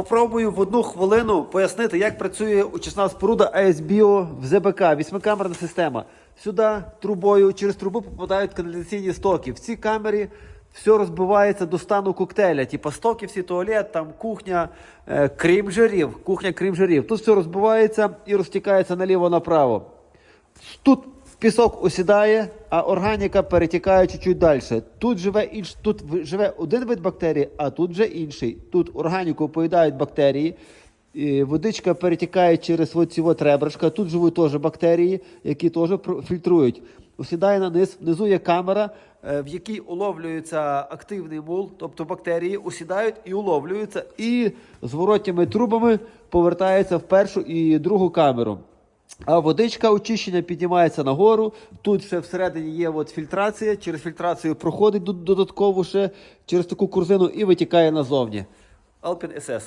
Попробую в одну хвилину пояснити, як працює очисна споруда ASBio в ЗБК, вісьмикамерна система. Сюди трубою, через трубу попадають каналізаційні стоки. В цій камері все розбивається до стану коктейля. Типа стоки, всі туалет, там кухня, е, крім жирів. Кухня, крім жирів. Тут все розбивається і розтікається наліво-направо. Тут пісок осідає, а органіка перетікає чуть-чуть далі. Тут живе інш... тут живе один вид бактерій, а тут вже інший. Тут органіку поїдають бактерії. Водичка перетікає через оці от ребришка. Тут живуть теж бактерії, які теж фільтрують. Осідає на низ. Внизу є камера, е, в якій уловлюється активний мул, тобто бактерії осідають і уловлюються, і зворотніми трубами повертаються в першу і другу камеру. А водичка очищення піднімається нагору. Тут ще всередині є от фільтрація. Через фільтрацію проходить додатково ще через таку корзину і витікає назовні. Alpin SS.